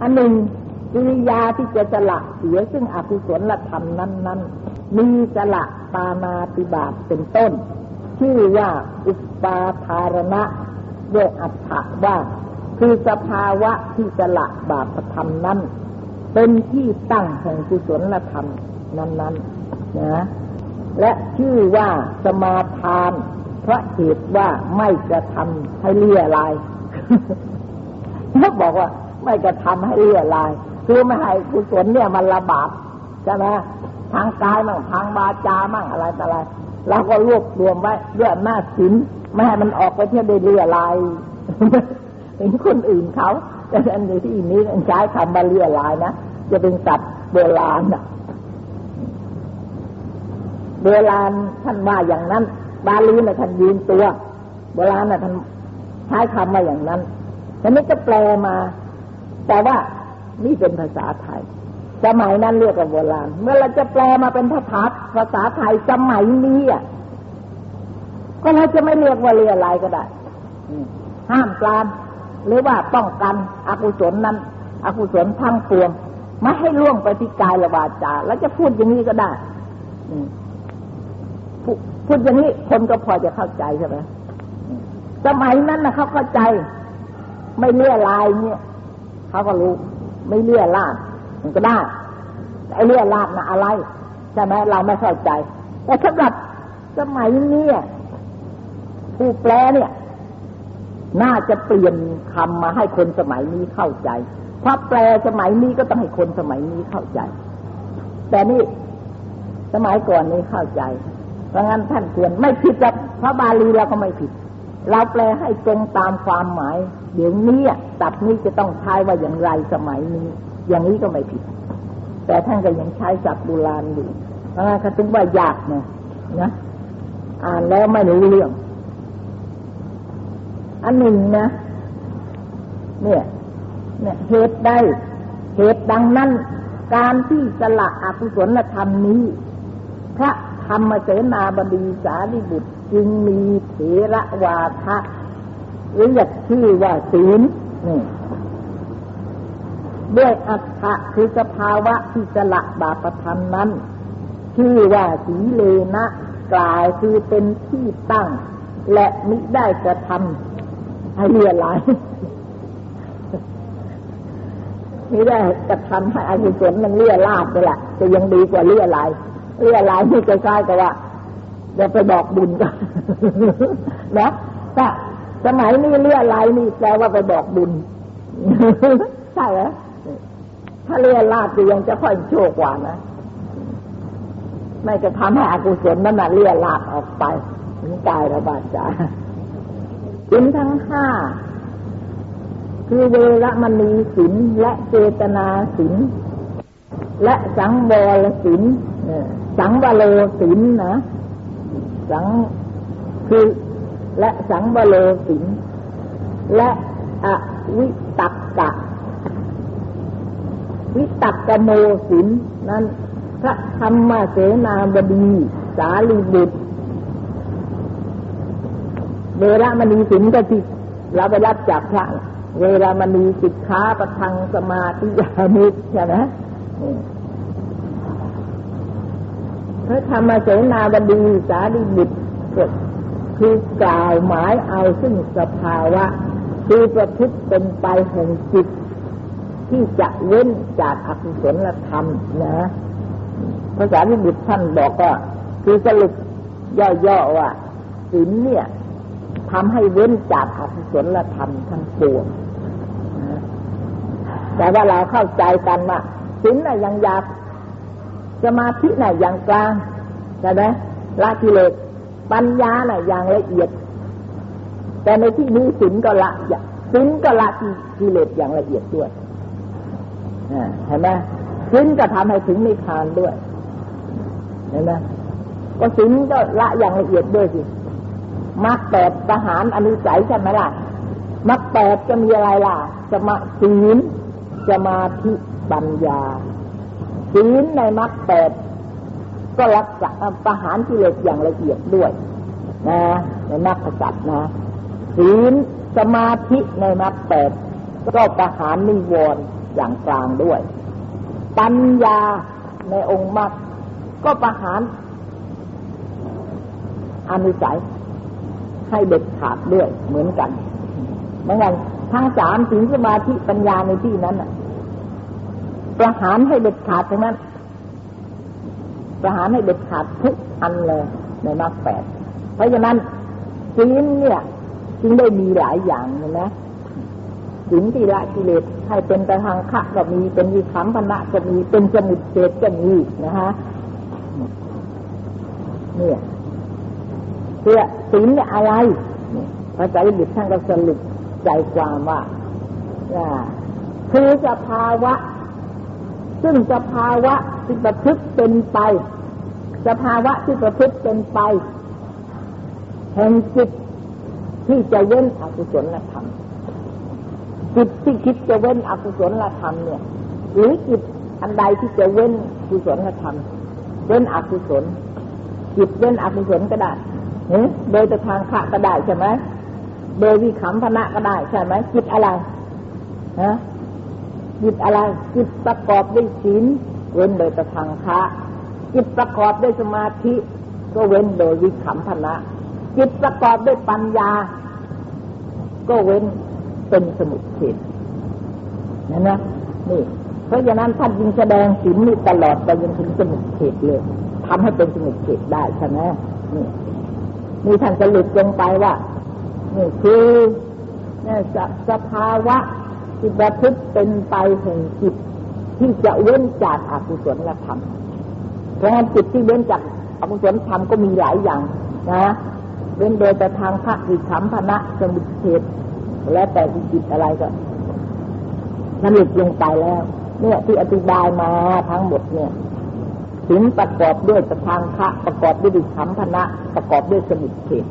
อันหนึ่งกิริยาที่จะสละเสียซึ่งอกุศลธรรมนั้น ๆ มีสละปานาติบาตเป็นต้น ชื่อว่าอุปาทารณะด้วยอัฏฐว่า คือสภาวะที่สละบาปธรรมนั้น เป็นที่ตั้งแห่งกุศลธรรมนั้นๆนะและชื่อว่าสมาทานเพราะเหตุว่าไม่กระทำให้เลี่ยลายเขาบอกว่า ไม่กระทำให้เลี่ยลายคือไม่ให้กุศลเนี่ยมันระบาดใช่ไหมทางกายมั่งทางวาจามั่งอะไรต่ออะไรเราก็รวบรวมไว้ด้วยอำนาศีลไม่ให้มันออกไปเที่ยวได้เลี่ยลายเห็นคนอื่นเขาแต่อันนี้ที่นี้ใช้คำว่าเลี่ยลายนะจะเป็นสัตว์โบราณนะโบราณท่านว่าอย่างนั้น บาลีนะท่านยืนตัว โบราณนะท่านใช้คำว่าอย่างนั้นทีนี้ก็แปลมา แต่ว่านี่เป็นภาษาไทย สมัยนั้นเรียกว่าโบราณ เมื่อเราจะแปลมาเป็นภาษาภาษาไทยสมัยนี้อะ ก็เราจะไม่เรียกว่าเรียอะไรก็ได้ห้ามปรามหรือว่าป้องกันอกุศลนั้น อกุศลทั้งปวงไม่ให้ล่วงไปที่กายละวาจาแล้วจะพูดอย่างนี้ก็ได้พูพูดอย่างนี้คนก็พอจะเข้าใจใช่ไหมสมัยนั้นนะเขาเข้าใจ ไม่เลี่ยลายเนี่ย เขาก็รู้ ไม่เลี่ยลาดมันก็ได้ไอ้เลี่ยลาดนะอะไรใช่ไหมเราไม่เข้าใจ แต่สำหรับสมัยนี้ผู้แปลเนี่ย น่าจะเปลี่ยนคำมาให้คนสมัยนี้เข้าใจเพราะแปลสมัยนี้ก็ต้องให้คนสมัยนี้เข้าใจ แต่นี่สมัยก่อนนี้เข้าใจ เพราะงั้นท่านควรไม่ผิดกับพระบาลีเราก็ไม่ผิด เราแปลให้ตรงตามความหมาย เดี๋ยวนี้ตับนี้จะต้องใช้ว่าอย่างไรสมัยนี้ อย่างนี้ก็ไม่ผิด แต่ท่านก็ยังใช้ศัพท์โบราณอยู่เพราะเขาถึงว่ายากเนี่ยนะอ่านแล้วไม่รู้เรื่อง อันหนึ่งนะ เนี่ย เนี่ยเหตุใดเหตุดังนั้น การที่สละอกุศลธรรมนี้ พระ ธรรมเสนาบดีสารีบุตรจึงมีเถระวาทะเรียกชื่อว่าศีลนี่ด้วยอัตถะคือสภาวะที่สละบาปธรรมนั้น ชื่อว่าสีเลนะกลาวคือเป็นที่ตั้ง และมิได้กระทำให้เลียลายมิได้กระทำให้อกุศลมันเลี่ยลาดไปแหละจะยังดีกว่าเลี่ยลาย เลี่ยลายที่ใกล้ๆกับว่าเดี๋ยวไปบอกบุญกันนะถ้าสมัยนี้เลี่ยลายนี่แปลว่าไปบอกบุญใช่ไหมถ้าเลี่ยลาดยังจะค่อยโชคกว่านะไม่จะทำให้อกุศลนั้นน่ะเลี่ยลาดออกไปถึงกายระบาดจาสินทั้งห้าคือเวรมณีสินและเจตนาสินและสังวรสิน สังวโลสินนะ สังคือและสังวโลสิน และอวิตักกะ วิตักกโมสินนั้นพระธรรมเสนาบดี สาลีบุตรเวรามณีสินก็ที่เราไปรับจากพระ เวรามณีสิกขาประทังสมาธิยามิใช่ไหม พระธรรมเสนาบดีสาลีบุตรคือกล่าวหมายเอาซึ่งสภาวะ คือประพฤติเป็นไปแห่งจิต ที่จะเว้นจากอกุศลธรรมนะภาษาที่บุตรท่านบอกว่า คือสรุปย่อๆว่าศีลเนี่ยทำให้เว้นจากอกุศลธรรมทั้งปวงแต่ว่าเราเข้าใจกันว่าศีลน่ะยังยาบ สมาธิน่ะอย่างกลางใช่ไหมละกิเลสปัญญาน่ะอย่างละเอียด แต่ในที่นี้ศีลก็ละศีลก็ละกิเลสอย่างละเอียดด้วยเห็นไหมศีลก็ทำให้ถึงนิพพานด้วยเห็นไหมก็ศีลก็ละอย่างละเอียดด้วยสิมรรคแปดทหารอนุสัยใช่ไหมล่ะมรรคแปดจะมีอะไรล่ะสมาศีลสมาธิปัญญา ศีลในมรรคแปดก็รักษาประหารกิเลสอย่างละเอียดด้วยนะในมรรคสัตว์นะศีลสมาธิในมรรคแปดก็ประหารนิวรณ์อย่างกลางด้วย ปัญญาในองค์มรรคก็ประหารอนิสัยให้เด็ดขาดด้วยเหมือนกันเหมือนกันทั้งสามสิงสมาธิปัญญาในที่นั้นอะ ประหารให้เด็ดขาดทั้งนั้น ประหารให้เด็ดขาดทุกอันเลยในมรรคแปด เพราะฉะนั้นศีลเนี่ย จึงได้มีหลายอย่างเห็นไหมศีลที่ละกิเลสให้เป็นตะทางคะก็มีเป็นวิคัมพนะก็มีเป็นสมุดเศษก็มีนะฮะเนี่ยเพื่อศีลเนี่ยอะไรพระใจบิดท่านก็สรุปใจความว่าคือสภาวะ ซึ่งสภาวะที่ประพฤติเป็นไป สภาวะที่ประพฤติเป็นไป แห่งจิตที่จะเว้นอกุศลธรรมจิตที่คิดจะเว้นอกุศลธรรมเนี่ย หรือจิตอันใดที่จะเว้นกุศลธรรม เว้นอกุศลจิตเว้นอกุศลก็ได้โดยแต่ทางขะก็ได้ใช่ไหมโดยวิขำพนะก็ได้ใช่ไหมจิตอะไรฮะ จิตอะไรจิตประกอบด้วยศีลเว้นโดยต่ทางคะจิตประกอบด้วยสมาธิ ก็เว้นโดยวิขำพนะจิตประกอบด้วยปัญญา ก็เว้นเป็นสมุทเฉดนั่นะนี่ เพราะฉะนั้นท่านจึงแสดงศีลนี่ตลอดไปจนถึงสมุทเฉดเลยทำให้เป็นสมุทเฉดได้ใช่ไหมนี่นี่ท่านจะหลุดลงไปว่านี่คือเนี่ยสภาวะ ประพฤติเป็นไปแห่งจิตที่จะเว้นจากอกุศลธรรม เพราะฉะนั้นจิตที่เว้นจากอกุศลธรรมก็มีหลายอย่างนะเว้นโดยแต่ทางพระอิขำพนะสมุทเทศแล้วแต่จิตอะไรก็นำหลุดลงไปแล้ว เนี่ยที่อธิบายมาทั้งหมดเนี่ยถึงประกอบด้วยประทางพระประกอบด้วยดิขำพนะประกอบด้วยสมุทเทศ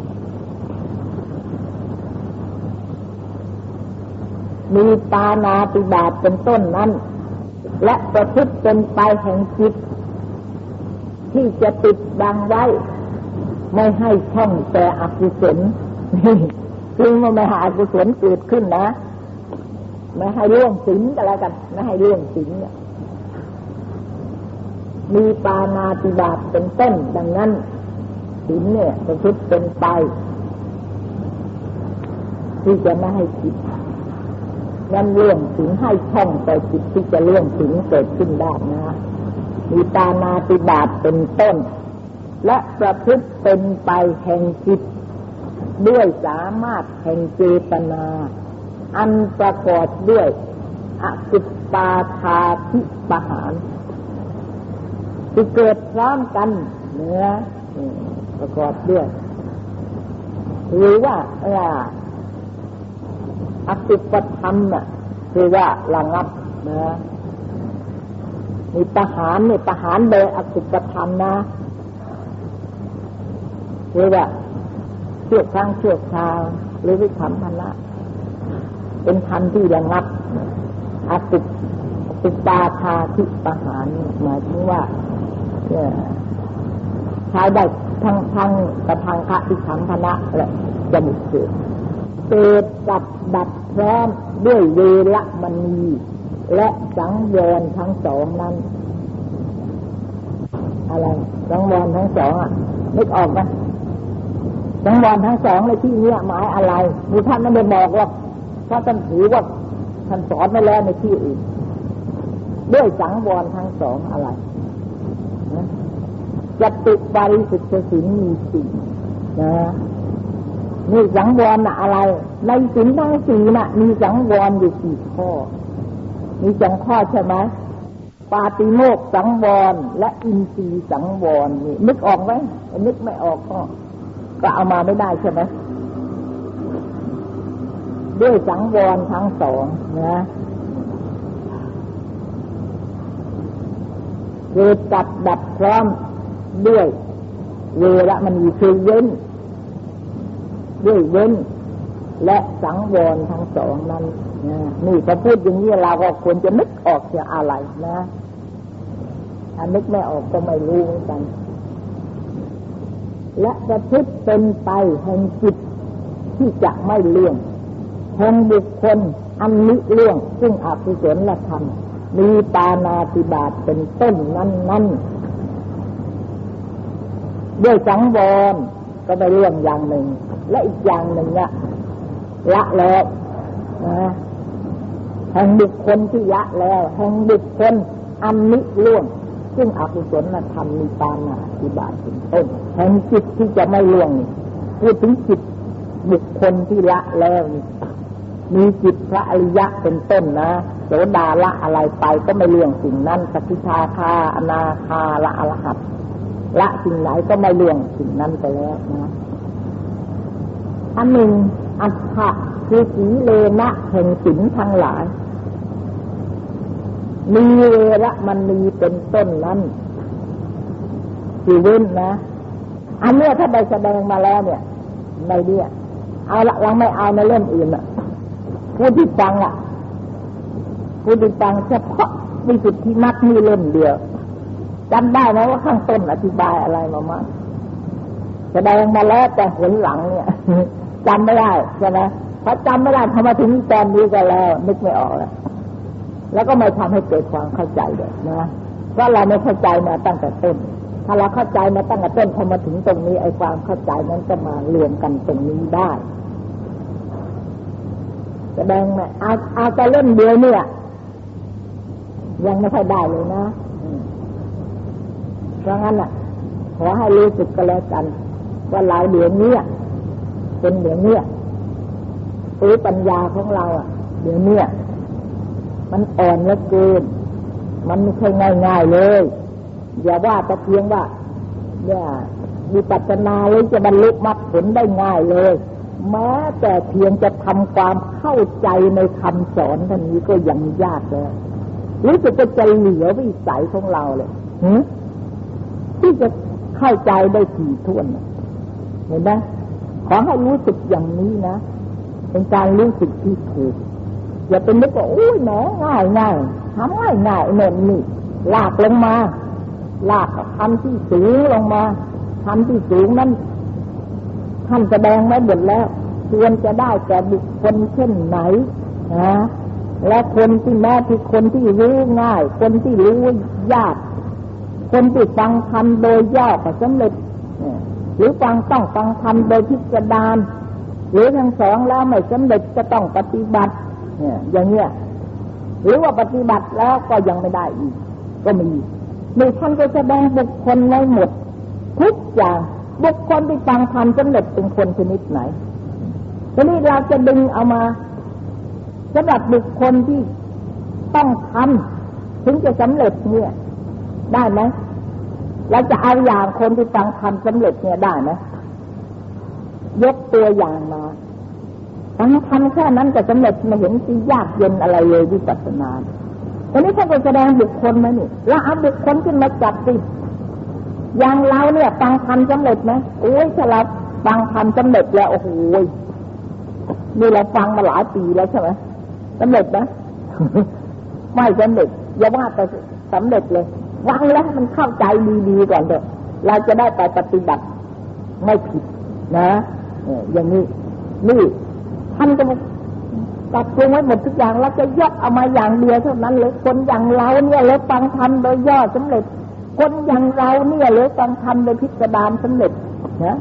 มีตานาติบาตเป็นต้นนั้น และประพฤติเป็นไปแห่งจิต ที่จะติดบังไว้ ไม่ให้ช่องแต่อกุศลคือมันไม่ห้อกุศลเกิดขึ้นนะ ไม่ให้ล่วงสิงกันแล้วกัน ไม่ให้ล่วงสิงเนี่ยมีปานาติบาตเป็นต้นดังนั้นสินเนี่ยเป็นชุดเป็นไปที่จะไม่ให้จิต นั้นเรื่องสิงให้ช่องต่จิตที่จะเรื่องสิงเกิดขึ้นได้นะมีปานาติบาตเป็นต้น และประพฤติเป็นไปแห่งจิต ด้วยสามารถแห่งเจตนา อันประกอบด้วยอสุปาทาธิปหารที่เกิดพร้อมกันเนื้อประกอบด้วยหรือว่า อสุปธรรมน่ะคือว่าระงับนะมีประหารนี่ประหารโดยอสุปธรรมนะหรือว่าเชื่อครั้งเชื่อคราวหรือวิธรรมพันละเป็นธรรมที่ระงับอสุสุปาทาทิประหารหมายถึงว่าใช้ได้ทั้งทั้งกระทางพระทิธรรมพนะและจมุเกิดเกิดดับดับ ร้อมด้วยเวรมณีและสังวรทั้งสองนั้น อะไร สังวรทั้งสองอะนึกออกไหมสังวรทั้งสองในที่นี้หมายอะไรมีท่านไม่ได้บอกว่าถ้าท่านถือว่าท่านสอนไม่แล้วในที่อื่นด้วยสังวรทั้งสองอะไรจะตุปาริสุทธิ์สินมีสี่นะ นี่สังวรนะอะไร ในสินทั้งสี่น่ะ มีสังวรอยู่สี่ข้อ มีสังข้อใช่ไหมปาติโมกสังวรและอินทรีสังวรนี่นึกออกไหมนึกไม่ออกก็ก็เอามาไม่ได้ใช่ไหมด้วยสังวรทั้งสองนะเกิดจับดับพร้อมด้วยเวรมันมีคือเว้น ด้วยเว้น และสังวรทั้งสองนั้นนี่พอพูดอย่างนี้เราก็ควรจะนึกออกจะอะไรนะถ้านึกไม่ออกก็ไม่รู้เหมือนกัน และประพฤติเป็นไปแห่งจิตที่จะไม่เลื่อนแห่งบุคคลอันนิเรื่องซึ่งอกุศลธรรมมีปานาติบาตเป็นต้นนั้นนั้นด้วยสังวร ก็ไปเรื่องอย่างหนึ่ง และอีกอย่างหนึ่งเนี่ยละแล้วนะแห่งบุคคลที่ละแล้วแห่งบุคคลอันนิล่วง ซึ่งอกุศลธรรมมีปานาติบาตเป็นต้นแห่งจิตที่จะไม่ล่วงนี่พูดถึงจิตบุคคลที่ละแล้วนี่มีจิตพระอริยะเป็นต้นนะโสดาละอะไรไปก็ไม่เรื่องสิ่งนั้นสกิทาคาอนาคาละอรหัต ละสิ่งไหนก็ไม่เรื่องสิ่งนั้นไปแล้วนะอันหนึ่งอัฏฐะคือสีเลนะแห่งสินทั้งหลาย มีเวระมันมีเป็นต้นนั้นคือเว้นนะ อันเนี้ยถ้าได้แสดงมาแล้วเนี่ยในเนี้ยเอาละเราไม่เอาในเล่มอื่นอะผู้ที่ฟังอะผู้ที่ฟังเฉพาะมีสุทธิมักมีเล่มเดียว จำได้ไหมว่าข้างต้นอธิบายอะไรมามาแสดงมาแล้วแต่หนหลังเนี่ยจำไม่ได้ใช่ไหมพอจำไม่ได้พอมาถึงตอนนี้ก็แล้ว นึกไม่ออกแล้วแล้วก็ไม่ทำให้เกิดความเข้าใจเลยนะเพราะเราไม่เข้าใจมาตั้งแต่ต้น ถ้าเราเข้าใจมาตั้งแต่ต้นพอมาถึงตรงนี้ไอ้ความเข้าใจนั้นก็มารวมกันตรงนี้ได้แสดงมาเอาเอาแต่เล่นเดียวเนี่ย ยังไม่ค่อยได้เลยนะ ราะงั้นอะ ขอให้รู้สึกก็แล้วกัน ว่าเราเดี๋ยวนี้เป็นเดี๋ยวนี้หรือปัญญาของเราอะ เดี๋ยวนี้มันอ่อนเหลือเกินมันไม่ใช่ง่ายๆเลย อย่าว่าแต่เพียงว่า เนี่ยมีปัจนาเลยจะบรรลุมรรคผลได้ง่ายเลยแม้แต่เพียงจะทำความเข้าใจในคำสอนท่านนี้ก็ยังยากเลยรู้สึกจะใจเหลือวิสัยของเราเลยหื ที่จะเข้าใจได้ถี่ถ้วนเห็นไหมขอให้รู้สึกอย่างนี้นะ เป็นการรู้สึกที่ถูก อย่าเป็นนึกว่าอุ้ยแหมง่ายง่ายทำง่ายง่ายเน่นนี่ลากลงมา ลากทำที่สูงลงมาทำที่สูงนั้นท่านแสดงไว้หมดแล้วควรจะได้แก่บุคคลเช่นไหนนะและคนที่แม้ที่คนที่รู้ง่าย คนที่รู้ยาก คนที่ฟังทำโดยย่อก็สำเร็จหรือฟังต้องฟังทำโดยพิจารณาหรือทั้งสองแล้วไม่สำเร็จจะต้องปฏิบัติอย่างเงี้ยหรือว่าปฏิบัติแล้วก็ยังไม่ได้อีก ก็มีมีท่านก็แสดงบุคคลไว้หมด ทุกอย่างบุคคลที่ฟังทำสำเร็จเป็นคนชนิดไหนทีนี้เราจะดึงเอามาสำหรับบุคคลที่ต้องทำถึงจะสำเร็จเนี่ย ได้ไหมเราจะเอาอย่างคนที่ฟังทำสำเร็จเนี่ยได้ไหมยกตัวอย่างมาฟังทำแค่นั้นก็สำเร็จไม่เห็นที่ยากเย็นอะไรเลยวิปัสสนาตอนนี้ท่านก็แสดงบุคคลมานี่แล้วเอาบุคคลขึ้นมาจับสิอย่างเราเนี่ยฟังทำสำเร็จไหมโอ้ยถ้าเราฟังทำสำเร็จแล้วโอ้โหนี่เราฟังมาหลายปีแล้วใช่ไหมสำเร็จไหมไม่สำเร็จอย่าว่าแต่สำเร็จเลย วังแล้วมันเข้าใจดีๆก่อนเถอะเราจะได้ไปปฏิบัติไม่ผิดนะอย่างนี้นี่ท่านก็ตัดปรุงไว้หมดทุกอย่างแล้วจะยกเอามาอย่างเดียวเท่านั้นเลยคนอย่างเราเนี่ยเลยฟังทำโดยย่อสำเร็จ คนอย่างเราเนี่ยเลยฟังทำโดยพิสดารสำเร็จนะ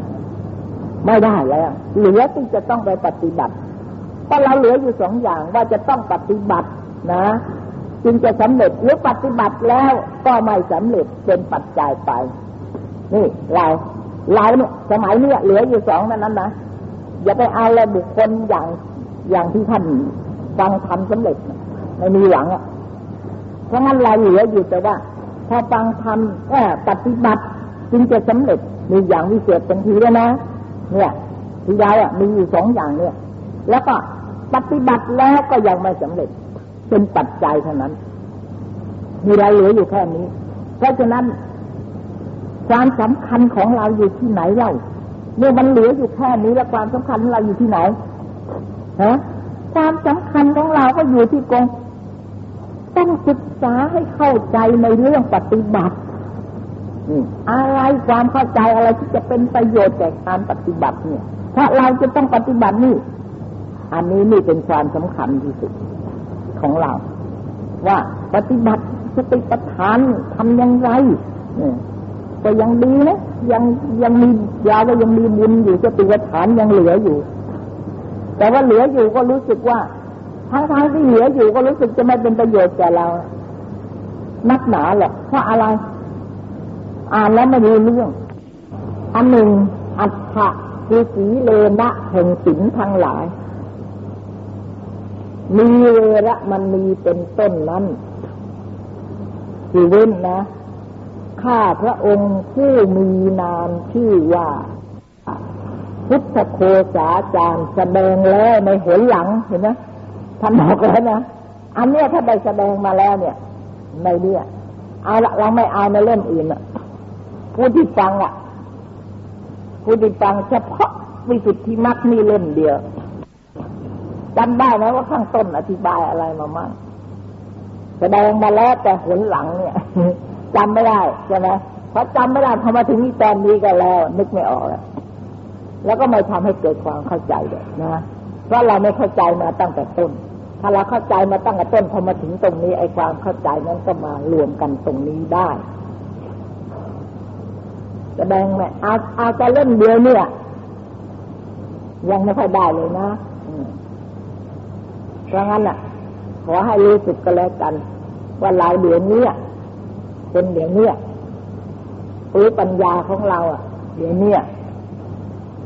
ไม่ได้แล้วเหลือที่จะต้องไปปฏิบัติเพราะเราเหลืออยู่สองอย่างว่าจะต้องปฏิบัตินะ จึงจะสำเร็จหรือปฏิบัติแล้วก็ไม่สำเร็จเป็นปัจจัยไป นี่เราเราเนี่ยสมัยนี้เหลืออยู่สองนั้นนะอย่าไปเอาละบุคคลอย่างอย่างที่ท่านฟังทำสำเร็จไม่มีหวังอะเพราะงั้นเราเหลืออยู่แต่ว่าถ้าฟังทำแค่ปฏิบัติจึงจะสำเร็จมีอย่างวิเศษเป็นทีแล้วนะ เนี่ยที่เราอะมีอยู่สองอย่างเนี่ย แล้วก็ปฏิบัติแล้วก็ยังไม่สำเร็จ เป็นปัจจัยเท่านั้น มีอะไรเหลืออยู่แค่นี้ เพราะฉะนั้น ความสำคัญของเราอยู่ที่ไหนเล่าเมื่อมันเหลืออยู่แค่นี้แล้วความสำคัญของเราอยู่ที่ไหนฮะความสำคัญของเราก็อยู่ที่กองต้องศึกษาให้เข้าใจในเรื่องปฏิบัติอะไรความเข้าใจอะไรที่จะเป็นประโยชน์แก่การปฏิบัติเนี่ย ถ้าเราจะต้องปฏิบัตินี่ อันนี้นี่เป็นความสำคัญที่สุด ของเรา ว่าปฏิบัติสติปัฏฐานทำอย่างไรก็ยังดีนะยังยังมียาก็ยังมีบุญอยู่สติปัฏฐานยังเหลืออยู่ แต่ว่าเหลืออยู่ก็รู้สึกว่าทั้งทางที่เหลืออยู่ก็รู้สึกจะไม่เป็นประโยชน์แก่เรา นักหนาหรอกเพราะอะไร อ่านแล้วไม่รู้เรื่อง อันหนึ่งอัฏฐะคือสีเลนะแห่งสินทั้งหลาย มีเวระมันมีเป็นต้นนั้นคือเว้นนะ ข้าพระองค์ผู้มีนามชื่อว่า พุทธโคสาจารย์แสดงแล้วในหนหลังเห็นไหมท่านบอกแล้วนะ อันเนี้ยถ้าได้แสดงมาแล้วเนี่ยในเนี่ยเอาละเราไม่เอาในเล่มอื่นอะผู้ที่ฟังอะผู้ที่ฟังเฉพาะวิสุทธิมรรคนี่เล่มเดียว จำได้ไหมว่าข้างต้นอธิบายอะไรมามั่งแสดงมาแล้วแต่หนหลังเนี่ยจำไม่ได้ใช่ไหมเพราะจำไม่ได้พอมาถึงนี่ตอนนี้ก็แล้ว นึกไม่ออกแล้วแล้วก็ไม่ทำให้เกิดความเข้าใจเลยนะเพราะเราไม่เข้าใจมาตั้งแต่ต้น ถ้าเราเข้าใจมาตั้งแต่ต้นพอมาถึงตรงนี้ไอ้ความเข้าใจนั้นก็มารวมกันตรงนี้ได้แสดงไหมเอาเอาแต่เล่นเดียวเนี่ย ยังไม่ค่อยได้เลยนะ เพราะงั้นอะ ขอให้รู้สึกก็แล้วกัน ว่าเราเดี๋ยวนี้เป็นเดี๋ยวนี้ปื้ปัญญาของเรา อะ เดี๋ยวนี้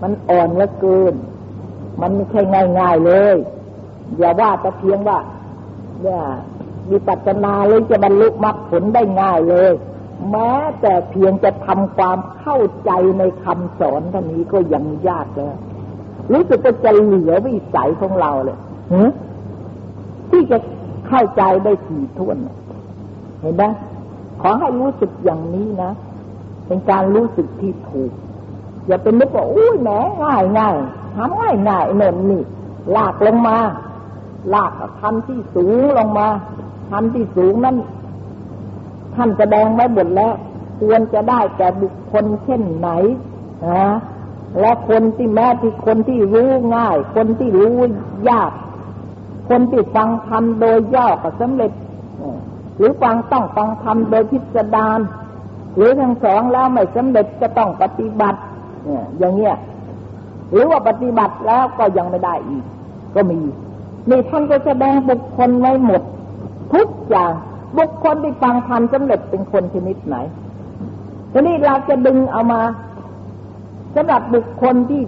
มันอ่อนเหลือเกิน มันไม่ใช่ง่ายๆเลย อย่าว่าแต่เพียงว่าเนี่ยมีปัจนาเลยจะบรรลุมรรคผลได้ง่ายเลย แม้แต่เพียงจะทำความเข้าใจในคำสอนท่านี้ก็ยังยากเลยรู้สึกว่าจะเหลือวิสัยของเราเลยหื ที่จะเข้าใจได้ถี่ถ้วนเห็นไหมขอให้รู้สึกอย่างนี้นะเป็นการรู้สึกที่ถูก อย่าเป็นนึกว่าอุ้ยแหมง่ายง่ายทำง่ายง่ายเนินนี่ลากลงมา ลากทำที่สูงลงมาทำที่สูงนั้นท่านแสดงไว้หมดแล้ว ควรจะได้แก่บุคคลเช่นไหนนะและคนที่แม้ที่คนที่รู้ง่าย คนที่รู้ยาก คนที่ฟังธรรมโดยย่อก็สำเร็จ หรือฟังต้องฟังธรรมโดยพิสดารหรือทั้งสองแล้วไม่สำเร็จจะต้องปฏิบัติอย่างเงี้ยหรือว่าปฏิบัติแล้วก็ยังไม่ได้อีก ก็มีนี่ท่านก็แสดงบุคคลไว้หมด ทุกอย่างบุคคลที่ฟังธรรมสำเร็จเป็นคนชนิดไหนทีนี้เราจะดึงเอามาสำหรับบุคคลที่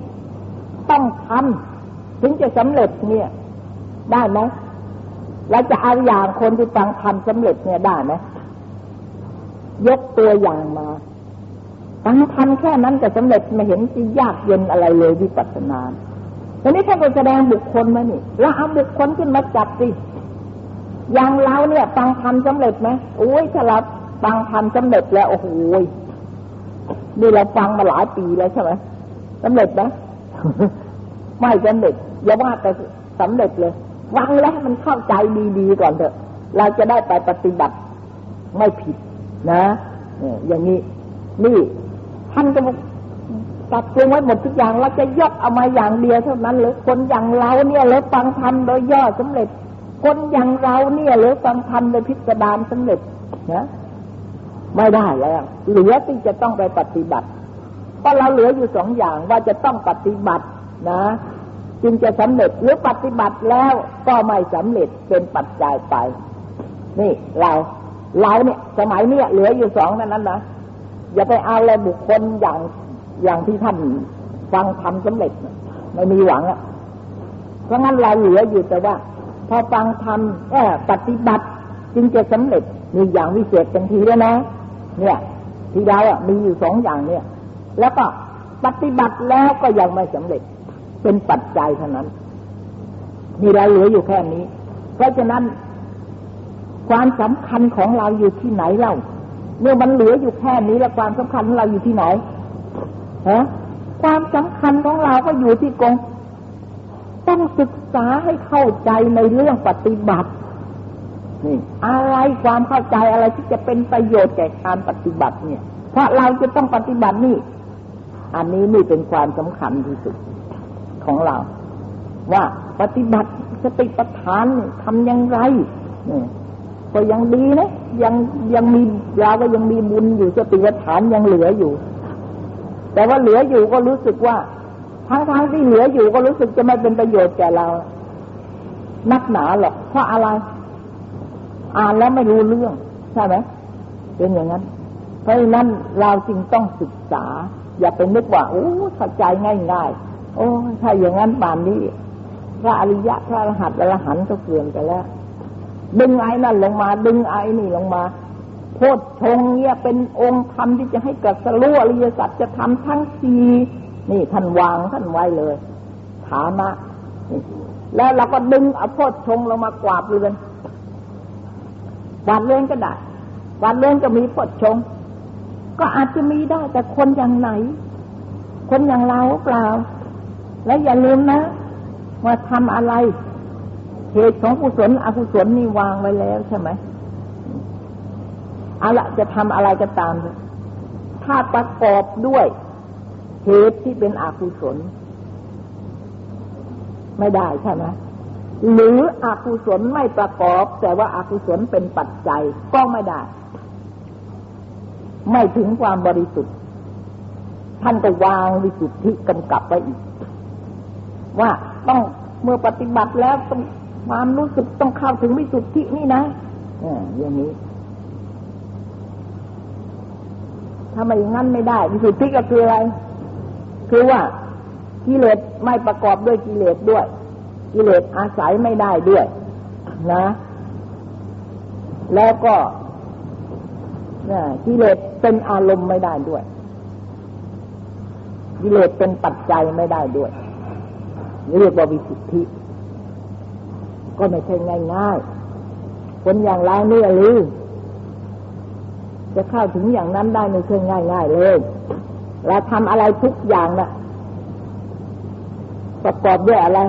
ต้องทำถึงจะสำเร็จเนี่ย ได้ไหมเราจะเอาอย่างคนที่ฟังธรรมสำเร็จเนี่ยได้ไหมยกตัวอย่างมาฟังธรรมแค่นั้นก็สำเร็จไม่เห็นจะยากเย็นอะไรเลยวิปัสสนาทีนี้ท่านก็แสดงบุคคลมานี่แล้วเอาบุคคลขึ้นมาจับสิอย่างเราเนี่ยฟังธรรมสำเร็จไหมโอ้ยถ้าเราฟังธรรมสำเร็จแล้วโอ้โหนี่เราฟังมาหลายปีแล้วใช่ไหมสำเร็จไหมไม่สำเร็จอย่าว่าแต่สำเร็จเลย ฟังแล้วมันเข้าใจดีๆก่อนเถอะ เราจะได้ไปปฏิบัติไม่ผิดนะอย่างนี้ นี่ท่านก็ตัดตรงไว้หมดทุกอย่างเราจะยกเอามาอย่างเดียวเท่านั้นหรือคนอย่างเราเนี่ยเลยฟังธรรมโดยย่อสำเร็จ คนอย่างเราเนี่ยเลยฟังธรรมโดยพิสดารสำเร็จนะไม่ได้แล้วเหลือที่จะต้องไปปฏิบัติเพราะเราเหลืออยู่สองอย่างว่าจะต้องปฏิบัตินะ จึงจะสำเร็จหรือปฏิบัติแล้วก็ไม่สำเร็จเป็นปัจจัยไป นี่เราเราเนี่ย สมัยเนี้ยเหลืออยู่สองนั้นนั้นนะอย่าไปเอาเลยบุคคลอย่างอย่างที่ท่านฟังทำสำเร็จไม่มีหวังอะเพราะงั้นเราเหลืออยู่แต่ว่า พอฟังทำแอบปฏิบัติจึงจะสำเร็จมีอย่างวิเศษเป็นทีแล้วนะ เนี่ย ที่เราอะมีอยู่สองอย่างเนี่ย แล้วก็ปฏิบัติแล้วก็ยังไม่สำเร็จ เป็นปัจจัยเท่านั้นนี่เราเหลืออยู่แค่นี้ เพราะฉะนั้น ความสำคัญของเราอยู่ที่ไหนเล่าเมื่อมันเหลืออยู่แค่นี้แล้วความสำคัญของเราอยู่ที่ไหนฮะความสำคัญของเราก็อยู่ที่กงต้องศึกษาให้เข้าใจในเรื่องปฏิบัตินี่อะไรความเข้าใจอะไรที่จะเป็นประโยชน์แก่การปฏิบัติเนี่ย เพราะเราจะต้องปฏิบัตินี่ อันนี้นี่เป็นความสำคัญที่สุด ของเรา ว่าปฏิบัติสติปัฏฐานทำอย่างไรเนี่ยก็ยังดีนะยังยังมีเราก็ยังมีบุญอยู่สติปัฏฐานยังเหลืออยู่ แต่ว่าเหลืออยู่ก็รู้สึกว่าทั้งทั้งที่เหลืออยู่ก็รู้สึกจะไม่เป็นประโยชน์แก่เรา นักหนาหรอกเพราะอะไร อ่านแล้วไม่รู้เรื่องใช่ไหมเป็นอย่างนั้น เพราะฉะนั้นเราจึงต้องศึกษา อย่าไปนึกว่าโอ้เข้าใจง่ายๆ โอ้ถ้าอย่างนั้นป่านนี้ พระอริยะพระอรหันต์อรหันต์ก็เกินไปแล้ว ดึงไอ้นั่นลงมา ดึงไอ้นี่ลงมาโพชชงเนี่ยเป็นองค์ธรรมที่จะให้กัสรู้อริยสัจจะทำทั้งทีนี่ท่านวางท่านไว้เลยฐานะแล้วเราก็ดึงเอาโพชชงลงมากวาดเรือนกวาดเรือนก็ได้กวาดเรือนก็มีโพชชงก็อาจจะมีได้แต่คนอย่างไหน คนอย่างเราเปล่า และอย่าลืมนะ ว่าทำอะไร เหตุของกุศลอกุศลนี่วางไว้แล้วใช่ไหมเอาละจะทำอะไรก็ตาม ถ้าประกอบด้วยเหตุที่เป็นอกุศล ไม่ได้ใช่ไหมหรืออกุศลไม่ประกอบ แต่ว่าอากุศลเป็นปัจจัยก็ไม่ได้ ไม่ถึงความบริสุทธิ์ ท่านก็วางวิสุทธิกำกับไว้อีก ว่าต้องเมื่อปฏิบัติแล้วต้องความรู้สึกต้องเข้าถึงวิสุทธินี่นะอย่างนี้ ถ้าไม่อย่างนั้นไม่ได้ วิสุทธิก็คืออะไร คือว่ากิเลสไม่ประกอบด้วยกิเลสด้วย กิเลสอาศัยไม่ได้ด้วย นะ แล้วก็กิเลสเป็นอารมณ์ไม่ได้ด้วย กิเลสเป็นปัจจัยไม่ได้ด้วย เรียกว่าวิสุทธิ ก็ไม่ใช่ง่ายๆคนอย่างเราเนี่ยลือจะเข้าถึงอย่างนั้นได้ไม่ใช่ง่ายๆเลยเราทำอะไรทุกอย่างนะ่ะ ประกอบด้วยอะไร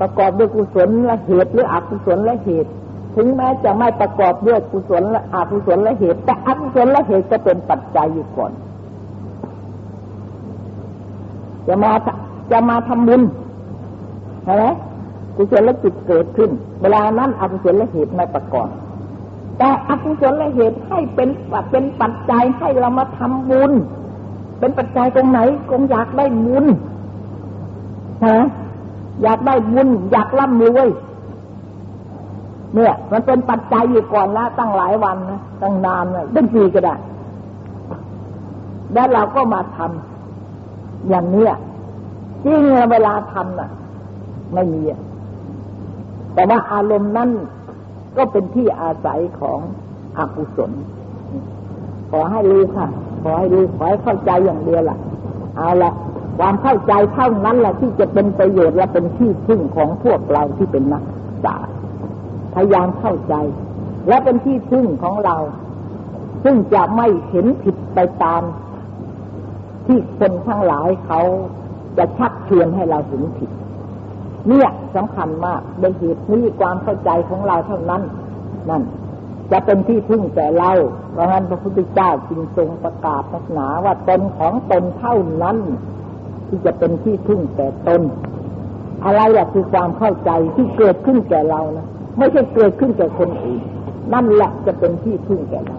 ประกอบด้วยกุศลและเหตุหรืออกุศลและเหตุ ถึงแม้จะไม่ประกอบด้วยกุศลและอกุศลและเหตุ แต่อกุศลและเหตุก็เป็นปัจจัยอยู่ก่อนจะมา จะมาทำบุญใช่ไหมกุศลจิตเกิดขึ้น เวลานั้นอกุศลเหตุไม่ประกอบแต่อกุศลเหตุให้เป็นเป็นปัจจัยให้เรามาทำบุญ เป็นปัจจัยตรงไหนคงอยากได้บุญฮะอยากได้บุญอยากร่ำรวยเนี่ย มันเป็นปัจจัยอยู่ก่อนแล้วตั้งหลายวันนะตั้งนานเลยเป็นปีก็ได้ แล้วเราก็มาทำอย่างเนี้ย จริงเวลาทำน่ะ ไม่มีแต่ว่าอารมณ์นั้นก็เป็นที่อาศัยของอกุศล ขอให้รู้ค่ะ ขอให้รู้ขอให้เข้าใจอย่างเดียวล่ะ เอาละความเข้าใจเท่านั้นแหละที่จะเป็นประโยชน์และเป็นที่พึ่งของพวกเราที่เป็นนักศึกษาพยายามเข้าใจ และเป็นที่พึ่งของเรา ซึ่งจะไม่เห็นผิดไปตามที่คนทั้งหลายเขา จะชักชวนให้เราถึงผิด เนี่ยสำคัญมากในเหตุนี้ความเข้าใจของเราเท่านั้น นั่น จะเป็นที่พึ่งแต่เรา เพราะงั้นพระพุทธเจ้าจึงทรงประกาศศาสนาว่าตนของตนเท่านั้น ที่จะเป็นที่พึ่งแต่ตน อะไรล่ะคือความเข้าใจที่เกิดขึ้นแก่เรานะไม่ใช่เกิดขึ้นแก่คนอื่นนั่นแหละจะเป็นที่พึ่งแก่เรา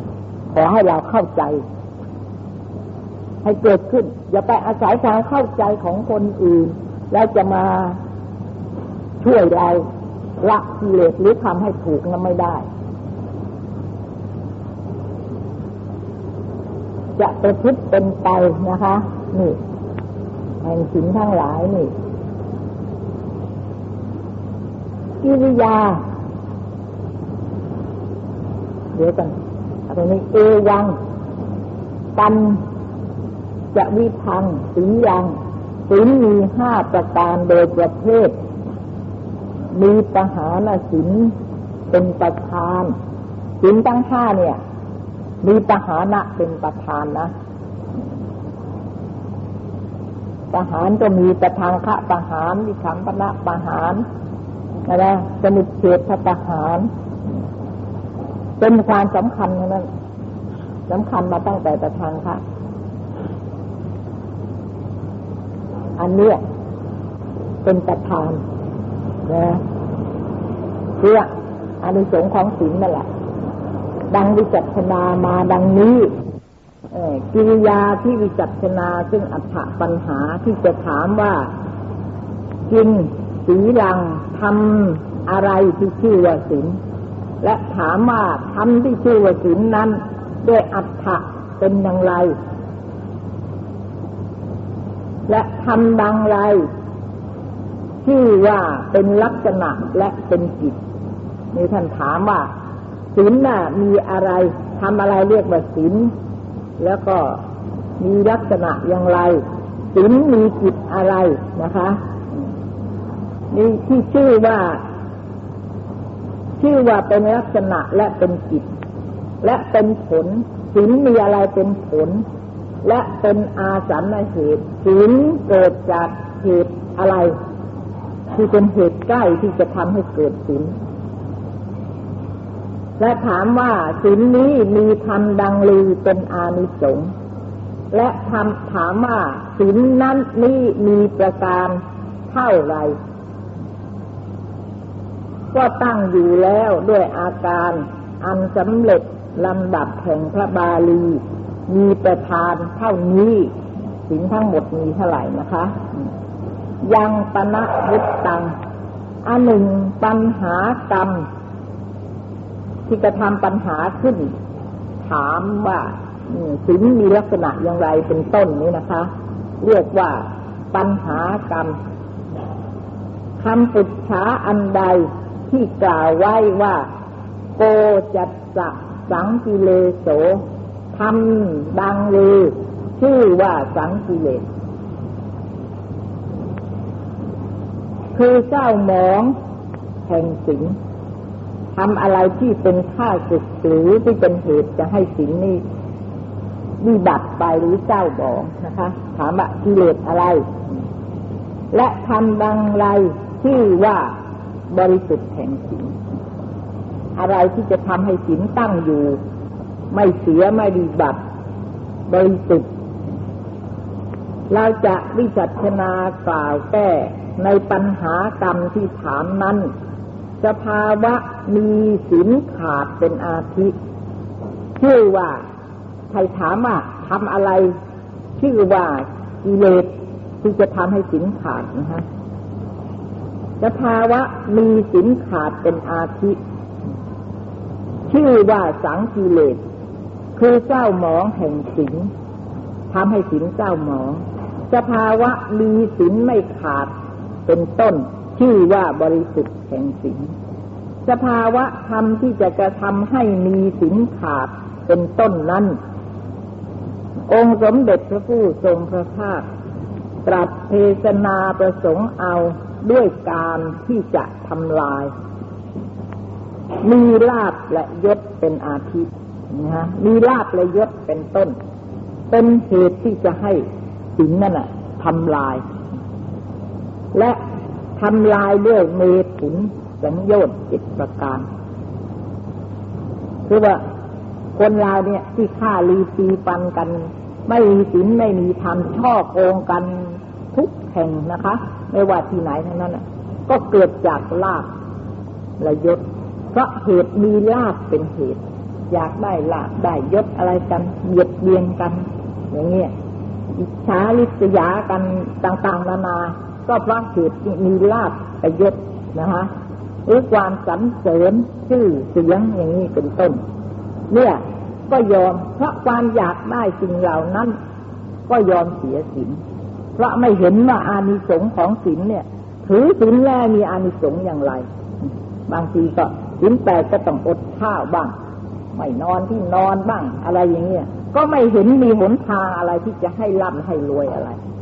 ขอให้เราเข้าใจ ให้เกิดขึ้น อย่าไปอาศัยความเข้าใจของคนอื่น แล้วจะมาช่วยเราละกิเลสหรือทำให้ถูกนั้นไม่ได้ จะประพฤติเป็นไปนะคะ นี่แห่งสิ่งทั้งหลายนี่กิริยา เดี๋ยวกันตรงนี้เอวังตัน จะวิพังสียังศีลมีห้าประการโดยประเภท มีปหานศีลเป็นประธานศีลตั้งห้าเนี่ย มีปหานะเป็นประธานนะปะหารก็มีประทางคะปะหารมีขัมปณะปหารนะสมุดเฉดปะหาร เป็นความสำคัญนั้นสำคัญมาตั้งแต่ประทางคะ อันเนี้ยเป็นประธานนะเพื่ออานิสงส์ของศีลนั่นแหละ ดังวิจัชนามาดังนี้กิริยาที่วิจัชนาซึ่งอัฏฐปัญหาที่จะถามว่า กินสีลังทำอะไรที่ชื่อว่าศีลและถามว่าทำที่ชื่อว่าศีลนั้น ด้วยอัฏฐะเป็นอย่างไร และทำดังไรชื่อว่าเป็นลักษณะและเป็นกิจนี่ท่านถามว่าศีลน่ะมีอะไรทำอะไรเรียกว่าศีลแล้วก็มีลักษณะอย่างไรศีลมีกิจอะไรนะคะนี่ที่ชื่อว่า ชื่อว่าเป็นลักษณะและเป็นกิจและเป็นผลศีลมีอะไรเป็นผล และเป็นอาสันเหตุศีลเกิดจากเหตุอะไรที่เป็นเหตุใกล้ที่จะทำให้เกิดศีลและถามว่าศีลนี้มีธรรมดังลือเป็นอานิสงส์และทำถามว่าศีลนั้นนี้มีประการเท่าไรก็ตั้งอยู่แล้วด้วยอาการอันสำเร็จลำดับแห่งพระบาลี มีประธานเท่านี้สินทั้งหมดมีเท่าไหร่นะคะ ยังปณะวุตตังอันหนึ่งปัญหากรรม ที่จะทำปัญหาขึ้น ถามว่าสินมีลักษณะอย่างไรเป็นต้นนี้นะคะ เรียกว่าปัญหากรรมคำปุจฉาอันใดที่กล่าวไว้ว่า โกจัตสะสังกิเลโส ทำดังเลยชื่อว่าสังกิเลสคือเจ้าหมองแห่งสิงทำอะไรที่เป็นข้าศึกหรือที่เป็นเหตุจะให้สิงนี้วิบัติไปหรือเจ้าบองนะคะ ถามว่ากิเลสอะไร และทำดังไรที่ว่าบริสุทธิ์แห่งสิงอะไรที่จะทำให้สินตั้งอยู่ ไม่เสียไม่ดีบัตบริสุทธิ์เราจะวิจัชนากล่าวแก้ในปัญหากรรมที่ถามนั้น สภาวะมีสินขาดเป็นอาทิชื่อว่าใครถามว่าทำอะไร ชื่อว่ากิเลสที่จะทำให้สินขาดนะฮะสภาวะมีสินขาดเป็นอาทิชื่อว่าสังกิเลส คือเจ้าหมองแห่งสินทำให้สินเจ้าหมอง สภาวะมีสินไม่ขาดเป็นต้น ชื่อว่าบริสุทธิ์แห่งสินสภาวะธรรมที่จะกระทำให้มีสินขาดเป็นต้นนั้น องค์สมเด็จพระผู้ทรงพระภาคตรัสเทศนาประสงค์เอาด้วยการที่จะทำลาย มีลาบและยศเป็นอาทินะ ฮะมีลาบและยศเป็นต้น เป็นเหตุที่จะให้สินนั่นน่ะทำลาย และทำลายด้วยเมถุนสัญญชน์จิตประการคือว่าคนเราเนี่ยที่ฆ่าลีตีปันกัน ไม่มีศีลไม่มีธรรมช่อโกงกันทุกแห่งนะคะ ไม่ว่าที่ไหนทั้งนั้นก็เกิดจากลาบและยศเพราะเหตุมีลาบเป็นเหตุ อยากได้ลาบได้ยศอะไรกันเบียดเบียนกัน อย่างเงี้ยอิจฉาลิษยากันต่างๆนานา ก็เพราะเหตุมีลาบไปยศนะคะหรือความสรรเสริญชื่อเสียงอย่างนี้เป็นต้น เนี่ยก็ยอมเพราะความอยากได้สิ่งเหล่านั้น ก็ยอมเสียสินเพราะไม่เห็นว่าอานิสงส์ของสินเนี่ย ถือสินแล้มีอานิสงส์อย่างไร บางทีก็สินแปดก็ต้องอดข้าวบ้าง ไม่นอนที่นอนบ้าง อะไรอย่างเงี้ยก็ไม่เห็นมีหนทางอะไรที่จะให้ร่ำให้รวยอะไร